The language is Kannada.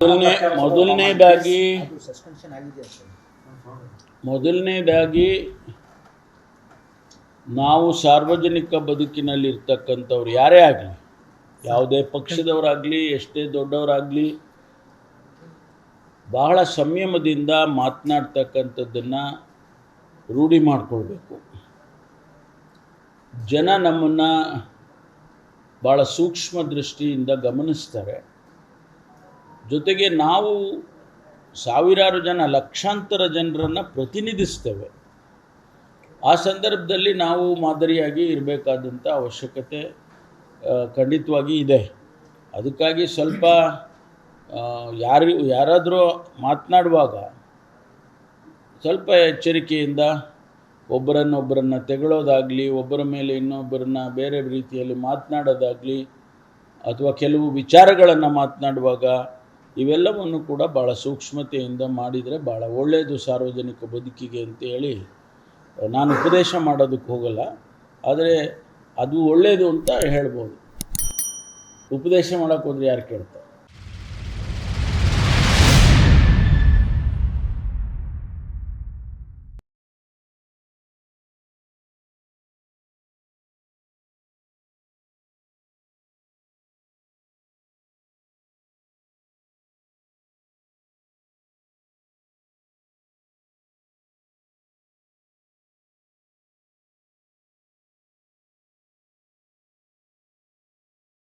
ಮೊದಲನೇ ಮೊದಲನೇದಾಗಿ ಮೊದಲನೇದಾಗಿ ನಾವು ಸಾರ್ವಜನಿಕ ಬದುಕಿನಲ್ಲಿ ಇರ್ತಕ್ಕಂಥವ್ರು ಯಾರೇ ಆಗಲಿ ಯಾವುದೇ ಪಕ್ಷದವರಾಗಲಿ ಎಷ್ಟೇ ದೊಡ್ಡವರಾಗಲಿ ಬಹಳ ಸಂಯಮದಿಂದ ಮಾತನಾಡ್ತಕ್ಕಂಥದ್ದನ್ನು ರೂಢಿ ಮಾಡಿಕೊಳ್ಬೇಕು. ಜನ ನಮ್ಮನ್ನು ಭಾಳ ಸೂಕ್ಷ್ಮ ದೃಷ್ಟಿಯಿಂದ ಗಮನಿಸ್ತಾರೆ. ಜೊತೆಗೆ ನಾವು ಸಾವಿರಾರು ಜನ ಲಕ್ಷಾಂತರ ಜನರನ್ನು ಪ್ರತಿನಿಧಿಸ್ತೇವೆ. ಆ ಸಂದರ್ಭದಲ್ಲಿ ನಾವು ಮಾದರಿಯಾಗಿ ಇರಬೇಕಾದಂಥ ಅವಶ್ಯಕತೆ ಖಂಡಿತವಾಗಿ ಇದೆ. ಅದಕ್ಕಾಗಿ ಸ್ವಲ್ಪ ಯಾರು, ಯಾರಾದರೂ ಮಾತನಾಡುವಾಗ ಸ್ವಲ್ಪ ಎಚ್ಚರಿಕೆಯಿಂದ ಒಬ್ಬರನ್ನೊಬ್ಬರನ್ನು ತೆಗಳೋದಾಗಲಿ, ಒಬ್ಬರ ಮೇಲೆ ಇನ್ನೊಬ್ಬರನ್ನ ಬೇರೆ ರೀತಿಯಲ್ಲಿ ಮಾತನಾಡೋದಾಗಲಿ, ಅಥವಾ ಕೆಲವು ವಿಚಾರಗಳನ್ನು ಮಾತನಾಡುವಾಗ ಇವೆಲ್ಲವನ್ನು ಕೂಡ ಭಾಳ ಸೂಕ್ಷ್ಮತೆಯಿಂದ ಮಾಡಿದರೆ ಭಾಳ ಒಳ್ಳೆಯದು ಸಾರ್ವಜನಿಕ ಬದುಕಿಗೆ ಅಂತೇಳಿ ನಾನು ಉಪದೇಶ ಮಾಡೋದಕ್ಕೆ ಹೋಗಲ್ಲ, ಆದರೆ ಅದು ಒಳ್ಳೆಯದು ಅಂತ ಹೇಳ್ಬೋದು. ಉಪದೇಶ ಮಾಡೋಕ್ಕೋದ್ರೆ ಯಾರು ಕೇಳ್ತಾರೆ?